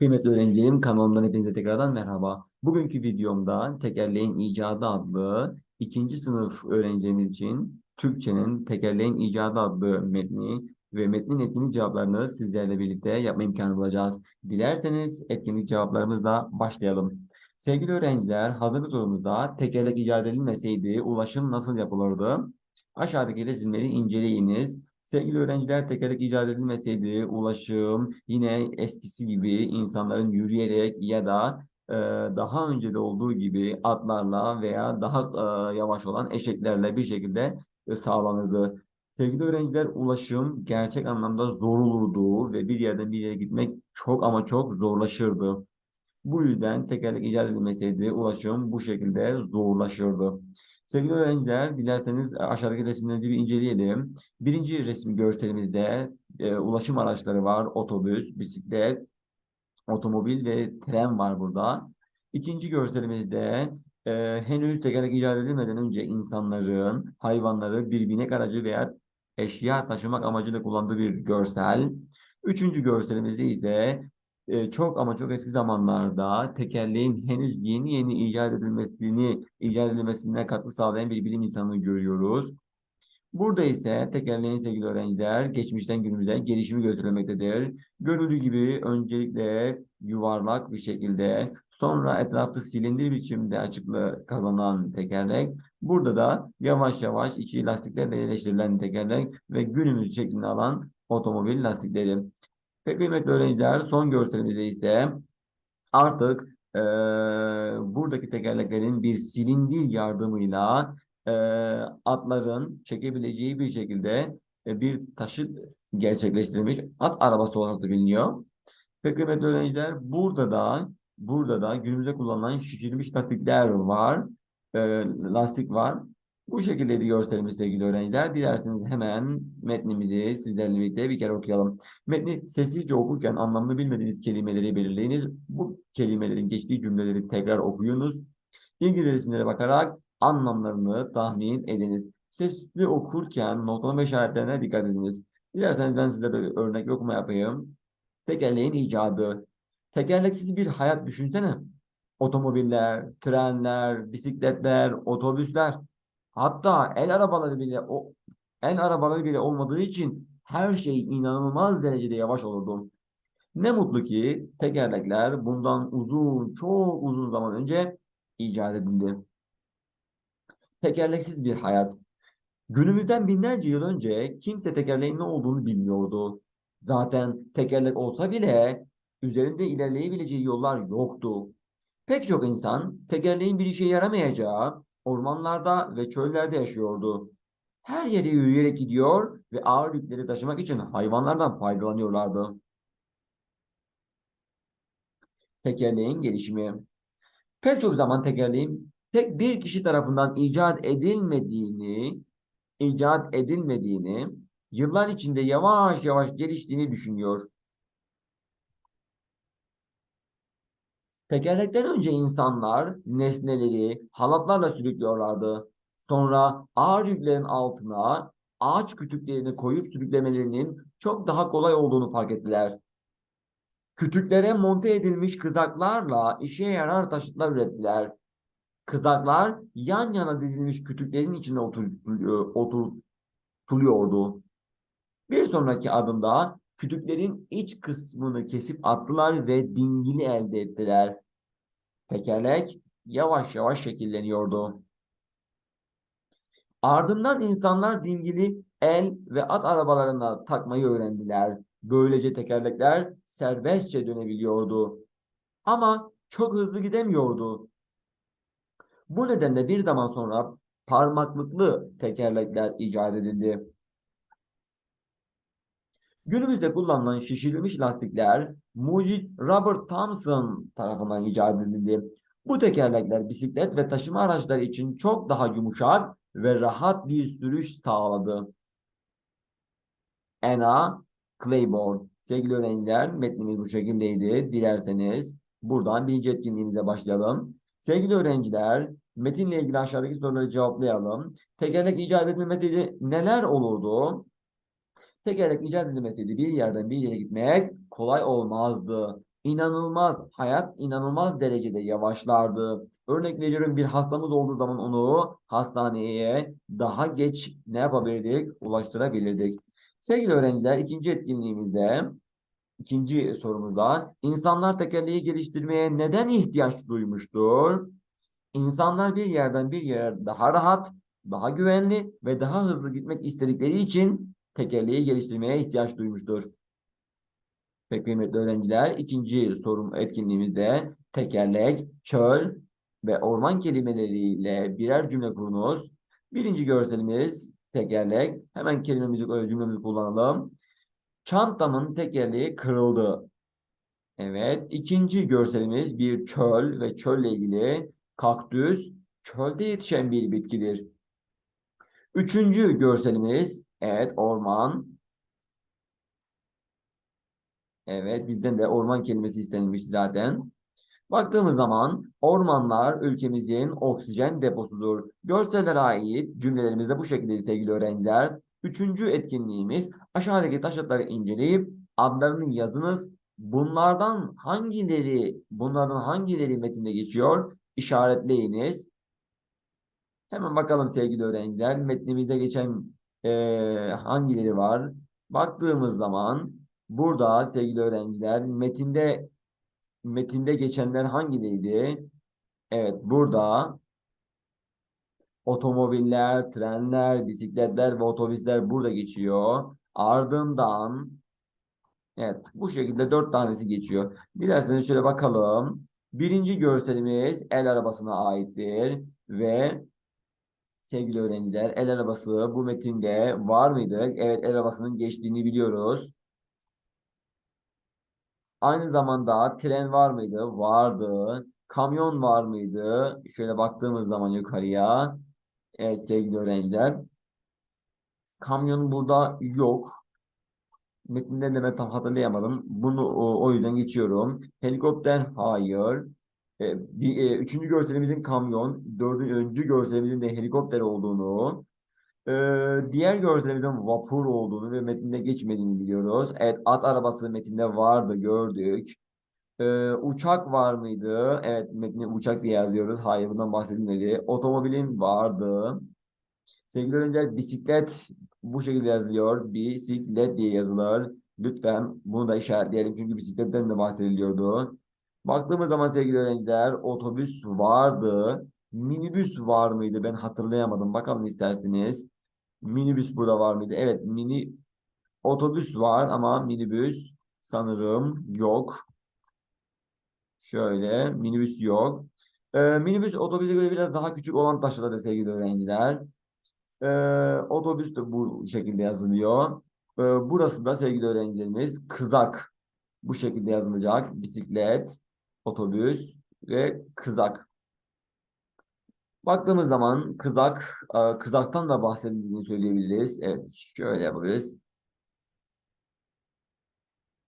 Kıymetli öğrencilerim kanalımdan hepinize tekrardan merhaba. Bugünkü videomda Tekerleğin İcadı adlı ikinci sınıf öğrencilerimiz için Türkçenin Tekerleğin İcadı adlı metni ve metnin etkinlik cevaplarını sizlerle birlikte yapma imkanı bulacağız. Dilerseniz etkinlik cevaplarımızla başlayalım. Sevgili öğrenciler, hazırlık sorumuzda tekerlek icat edilmeseydi ulaşım nasıl yapılırdı? Aşağıdaki resimleri inceleyiniz. Sevgili öğrenciler, tekerlek icat edilmeseydi ulaşım yine eskisi gibi insanların yürüyerek ya da e, daha önce de olduğu gibi atlarla veya daha e, yavaş olan eşeklerle bir şekilde e, sağlanırdı. Sevgili öğrenciler, ulaşım gerçek anlamda zor olurdu ve bir yerden bir yere gitmek çok ama çok zorlaşırdı. Bu yüzden tekerlek icat edilmeseydi ulaşım bu şekilde zorlaşırdı. Sevgili öğrenciler, dilerseniz aşağıdaki resimleri bir inceleyelim. Birinci resim görselimizde e, ulaşım araçları var. Otobüs, bisiklet, otomobil ve tren var burada. İkinci görselimizde e, henüz tekerlek icat edilmeden önce insanların, hayvanları bir binek aracı veya eşya taşımak amacıyla kullandığı bir görsel. Üçüncü görselimizde ise e, çok ama çok eski zamanlarda tekerleğin henüz yeni yeni icat edilmesini, icat edilmesine katkı sağlayan bir bilim insanını görüyoruz. Burada ise tekerleğin sevgili öğrenciler geçmişten günümüze gelişimi göstermektedir. Görüldüğü gibi öncelikle yuvarlak bir şekilde sonra etrafı silindir biçimde açıklığı kazanan tekerlek. Burada da yavaş yavaş içi lastiklerle yerleştirilen tekerlek ve günümüz şeklini alan otomobil lastikleri. Ve kıymetli öğrenciler son görselimizde ise artık e, buradaki tekerleklerin bir silindir yardımıyla e, atların çekebileceği bir şekilde e, bir taşı gerçekleştirilmiş at arabası olarak da biliniyor. Ve kıymetli öğrenciler burada da burada da günümüzde kullanılan şişirilmiş lastikler var. E, lastik var. Bu şekilde bir görselimiz sevgili öğrenciler. Dilerseniz hemen metnimizi sizlerle birlikte bir kere okuyalım. Metni sessizce okurken anlamını bilmediğiniz kelimeleri belirleyiniz. Bu kelimelerin geçtiği cümleleri tekrar okuyunuz. İlgili resimlere bakarak anlamlarını tahmin ediniz. Sesli okurken notlama işaretlerine dikkat ediniz. Dilerseniz ben size bir örnek okuma yapayım. Tekerleğin icadı. Tekerleksiz bir hayat düşünsene. Otomobiller, trenler, bisikletler, otobüsler. Hatta el arabaları bile o el arabaları bile olmadığı için her şey inanılmaz derecede yavaş olurdu. Ne mutlu ki tekerlekler bundan uzun, çok uzun zaman önce icat edildi. Tekerleksiz bir hayat. Günümüzden binlerce yıl önce kimse tekerleğin ne olduğunu bilmiyordu. Zaten tekerlek olsa bile üzerinde ilerleyebileceği yollar yoktu. Pek çok insan tekerleğin bir işe yaramayacağı ormanlarda ve çöllerde yaşıyordu. Her yere yürüyerek gidiyor ve ağır yükleri taşımak için hayvanlardan faydalanıyorlardı. Tekerleğin gelişimi. Pek çok zaman tekerleğin tek bir kişi tarafından icat edilmediğini, icat edilmediğini, yıllar içinde yavaş yavaş geliştiğini düşünüyor. Tekerlekten önce insanlar nesneleri halatlarla sürüklüyorlardı. Sonra ağır yüklerin altına ağaç kütüklerini koyup sürüklemelerinin çok daha kolay olduğunu fark ettiler. Kütüklere monte edilmiş kızaklarla işe yarar taşıtlar ürettiler. Kızaklar yan yana dizilmiş kütüklerin içine oturtuluyordu. Bir sonraki adımda kütüklerin iç kısmını kesip attılar ve dingili elde ettiler. Tekerlek yavaş yavaş şekilleniyordu. Ardından insanlar dingili el ve at arabalarına takmayı öğrendiler. Böylece tekerlekler serbestçe dönebiliyordu. Ama çok hızlı gidemiyordu. Bu nedenle bir zaman sonra parmaklıklı tekerlekler icat edildi. Günümüzde kullanılan şişirilmiş lastikler mucit Robert Thompson tarafından icat edildi. Bu tekerlekler bisiklet ve taşıma araçları için çok daha yumuşak ve rahat bir sürüş sağladı. Anna Claiborne. Sevgili öğrenciler metnimiz bu şekildeydi. Dilerseniz buradan birinci etkinliğimize başlayalım. Sevgili öğrenciler metinle ilgili aşağıdaki soruları cevaplayalım. Tekerlek icat edilmeseydi neler olurdu? Tekerlek icat edilmeseydi bir yerden bir yere gitmek kolay olmazdı. İnanılmaz, hayat inanılmaz derecede yavaşlardı. Örnek veriyorum bir hastamız olduğu zaman onu hastaneye daha geç ne yapabilirdik? Ulaştırabilirdik. Sevgili öğrenciler ikinci etkinliğimizde, ikinci sorumuzda insanlar tekerleği geliştirmeye neden ihtiyaç duymuştur? İnsanlar bir yerden bir yere daha rahat, daha güvenli ve daha hızlı gitmek istedikleri için tekerleği geliştirmeye ihtiyaç duymuştur. Pek kıymetli öğrenciler, ikinci sorum etkinliğimizde tekerlek, çöl ve orman kelimeleriyle birer cümle kurunuz. Birinci görselimiz tekerlek. Hemen kelimemizi, cümlemizi kullanalım. Çantamın tekerleği kırıldı. Evet. İkinci görselimiz bir çöl ve çölle ilgili kaktüs çölde yetişen bir bitkidir. Üçüncü görselimiz evet orman. Evet bizden de orman kelimesi istenilmiş zaten. Baktığımız zaman ormanlar ülkemizin oksijen deposudur. Görsellere ait cümlelerimiz de bu şekilde sevgili öğrenciler. Üçüncü etkinliğimiz aşağıdaki taşıtları inceleyip adlarını yazınız. Bunlardan hangileri bunlardan hangileri metinde geçiyor? İşaretleyiniz. Hemen bakalım sevgili öğrenciler. Metnimizde geçen e, hangileri var? Baktığımız zaman burada sevgili öğrenciler metinde metinde geçenler hangileriydi? Evet burada otomobiller, trenler, bisikletler ve otobüsler burada geçiyor. Ardından evet bu şekilde dört tanesi geçiyor. Dilerseniz şöyle bakalım. Birinci görselimiz el arabasına aittir ve sevgili öğrenciler el arabası bu metinde var mıydı? Evet el arabasının geçtiğini biliyoruz. Aynı zamanda tren var mıydı? Vardı. Kamyon var mıydı? Şöyle baktığımız zaman yukarıya. Evet sevgili öğrenciler. Kamyon burada yok. Metinden de ben tam hatırlayamadım. Bunu o, o yüzden geçiyorum. Helikopter hayır. E, bir, e, üçüncü görselimizin kamyon. Dördüncü görselimizin de helikopter olduğunu. E, diğer görselimizin vapur olduğunu ve metinde geçmediğini biliyoruz. Evet at arabası metinde vardı gördük. E, uçak var mıydı? Evet metni uçak diye yazıyoruz. Hayır bundan bahsedilmedi. Otomobilin vardı. Sevgili öğrenciler bisiklet bu şekilde yazılıyor. Bisiklet diye yazılır. Lütfen bunu da işaretleyelim çünkü bisikletten de bahsediliyordu. Baktığımız zaman sevgili öğrenciler otobüs vardı. Minibüs var mıydı? Ben hatırlayamadım. Bakalım isterseniz. Minibüs burada var mıydı? Evet mini otobüs var ama minibüs sanırım yok. Şöyle minibüs yok. Ee, minibüs otobüse göre biraz daha küçük olan taşıtları sevgili öğrenciler. Ee, otobüs de bu şekilde yazılıyor. Ee, burası da sevgili öğrencilerimiz kızak. Bu şekilde yazılacak. Bisiklet, otobüs ve kızak. Baktığımız zaman kızak, e, kızaktan da bahsedildiğini söyleyebiliriz. Evet, şöyle yapabiliriz.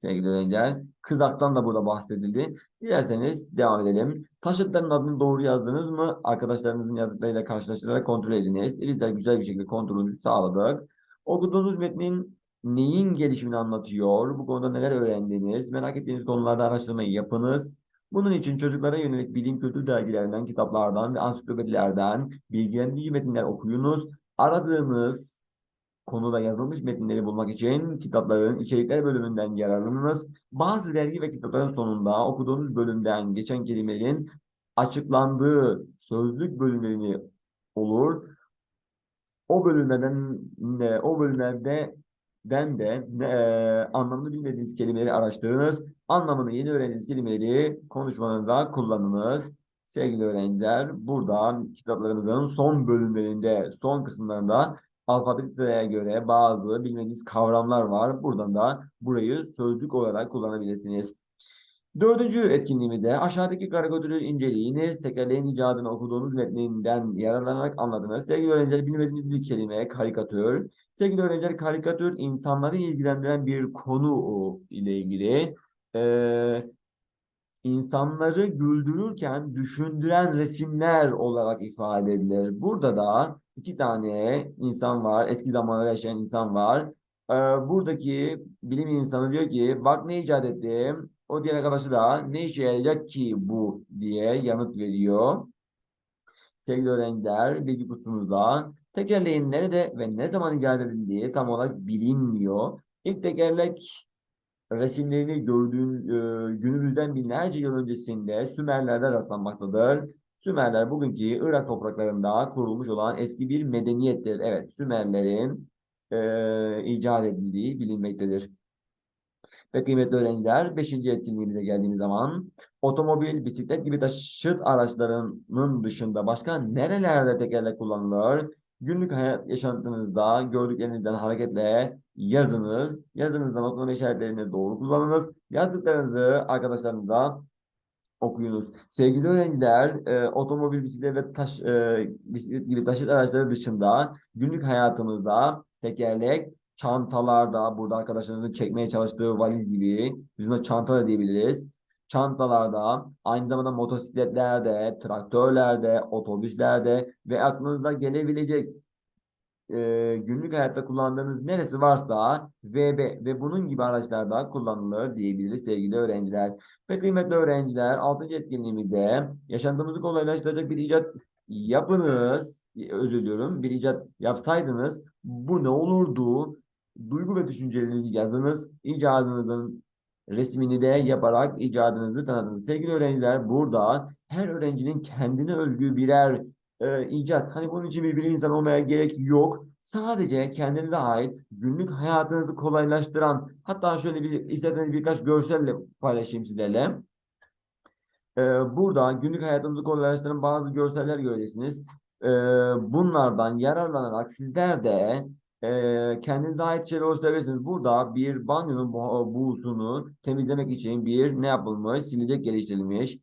Sevgili öğrenciler, kızaktan da burada bahsedildi. Dilerseniz devam edelim. Taşıtların adını doğru yazdınız mı? Arkadaşlarınızın yazdıklarıyla karşılaştırarak kontrol ediniz. Bizler güzel bir şekilde kontrolünü sağladık. Okuduğunuz metnin neyin gelişimini anlatıyor? Bu konuda neler öğrendiniz? Merak ettiğiniz konularda araştırmayı yapınız. Bunun için çocuklara yönelik bilim kültür dergilerinden, kitaplardan ve ansiklopedilerden bilgilendirici metinler okuyunuz. Aradığınız konuda yazılmış metinleri bulmak için kitapların içerikler bölümünden yararlanınız. Bazı dergi ve kitapların sonunda okuduğunuz bölümden geçen kelimelerin açıklandığı sözlük bölümlerini olur. O bölümlerden o bölümlerde den de e, anlamını bilmediğiniz kelimeleri araştırınız. Anlamını yeni öğrendiğiniz kelimeleri konuşmanızda kullanınız. Sevgili öğrenciler, burada kitaplarımızın son bölümlerinde, son kısımlarında alfabetik göre bazı bilmediğiniz kavramlar var. Buradan da burayı sözlük olarak kullanabilirsiniz. Dördüncü etkinliğimizde aşağıdaki karikatürü inceleyiniz. Tekerleğin icadını okuduğunuz metninden yararlanarak anladınız. Sevgili öğrenciler bilmediğiniz bir kelime karikatür. Sevgili öğrenciler karikatür insanları ilgilendiren bir konu ile ilgili. Ee, insanları güldürürken düşündüren resimler olarak ifade edilir. Burada da iki tane insan var. Eski zamanlarda yaşayan insan var. Ee, buradaki bilim insanı diyor ki bak ne icat ettim. O diğer arkadaşı da ne işe yarayacak ki bu diye yanıt veriyor. Sevgili öğrenciler, bilgi kutumuzda tekerleğin nerede ve ne zaman icat edildiği tam olarak bilinmiyor. İlk tekerlek resimlerini gördüğün e, günümüzden binlerce yıl öncesinde Sümerler'de rastlanmaktadır. Sümerler bugünkü Irak topraklarında kurulmuş olan eski bir medeniyettir. Evet, Sümerlerin e, icat edildiği bilinmektedir. Ve kıymetli öğrenciler, 5. etkinliğimize geldiğimiz zaman otomobil, bisiklet gibi taşıt araçlarının dışında başka nerelerde tekerlek kullanılır? Günlük hayat yaşantınızda gördüklerinizden hareketle yazınız. Yazınızda notlama işaretlerini doğru kullanınız. Yazdıklarınızı arkadaşlarınıza okuyunuz. Sevgili öğrenciler, e, otomobil, bisiklet ve taş, e, bisiklet gibi taşıt araçları dışında günlük hayatımızda tekerlek, çantalarda, burada arkadaşlarınızın çekmeye çalıştığı valiz gibi, biz buna çanta da diyebiliriz. Çantalarda, aynı zamanda motosikletlerde, traktörlerde, otobüslerde ve aklınıza gelebilecek e, günlük hayatta kullandığınız neresi varsa VB ve bunun gibi araçlarda kullanılır diyebiliriz sevgili öğrenciler. Ve kıymetli öğrenciler 6. etkinliğimizde yaşantımızı kolaylaştıracak bir icat yapınız, özür diliyorum, bir icat yapsaydınız bu ne olurdu? Duygu ve düşüncelerinizi yazınız. İcadınızın resmini de yaparak icadınızı tanıtınız. Sevgili öğrenciler burada her öğrencinin kendine özgü birer e, icat. Hani bunun için bir bilim insanı olmaya gerek yok. Sadece kendinize ait günlük hayatınızı kolaylaştıran hatta şöyle bir isterseniz birkaç görselle paylaşayım sizlerle. Ee, burada günlük hayatınızı kolaylaştıran bazı görseller göreceksiniz. Ee, bunlardan yararlanarak sizler de e, kendinize ait şeyler oluşturabilirsiniz. Burada bir banyonun bu- buğusunu temizlemek için bir ne yapılmış? Silecek geliştirilmiş.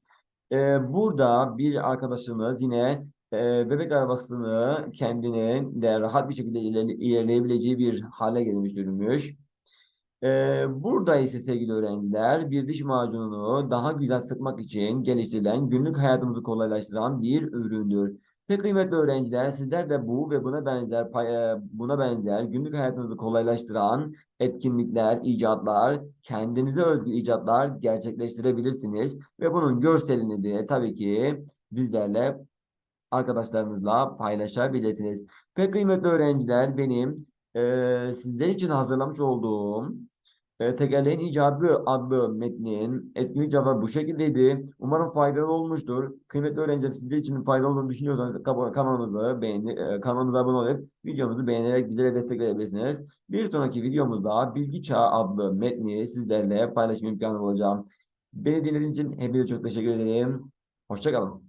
Ee, burada bir arkadaşımız yine e, bebek arabasını kendinin de rahat bir şekilde ilerle- ilerleyebileceği bir hale dönüştürmüş. Ee, burada ise sevgili öğrenciler bir diş macununu daha güzel sıkmak için geliştirilen günlük hayatımızı kolaylaştıran bir üründür. Ve kıymetli öğrenciler sizler de bu ve buna benzer e, buna benzer günlük hayatınızı kolaylaştıran etkinlikler, icatlar, kendinize özgü icatlar gerçekleştirebilirsiniz ve bunun görselini de tabii ki bizlerle arkadaşlarınızla paylaşabilirsiniz. Ve kıymetli öğrenciler benim e, sizler için hazırlamış olduğum e, Tekerleğin İcadı adlı metnin etkinlik cevabı bu şekildeydi. Umarım faydalı olmuştur. Kıymetli öğrenciler sizler için faydalı olduğunu düşünüyorsanız kanalımızı beğeni, e, kanalımıza abone olup videomuzu beğenerek bizlere destekleyebilirsiniz. Bir sonraki videomuzda Bilgi Çağı adlı metni sizlerle paylaşma imkanı olacağım. Beni dinlediğiniz için hepinize çok teşekkür ederim. Hoşçakalın.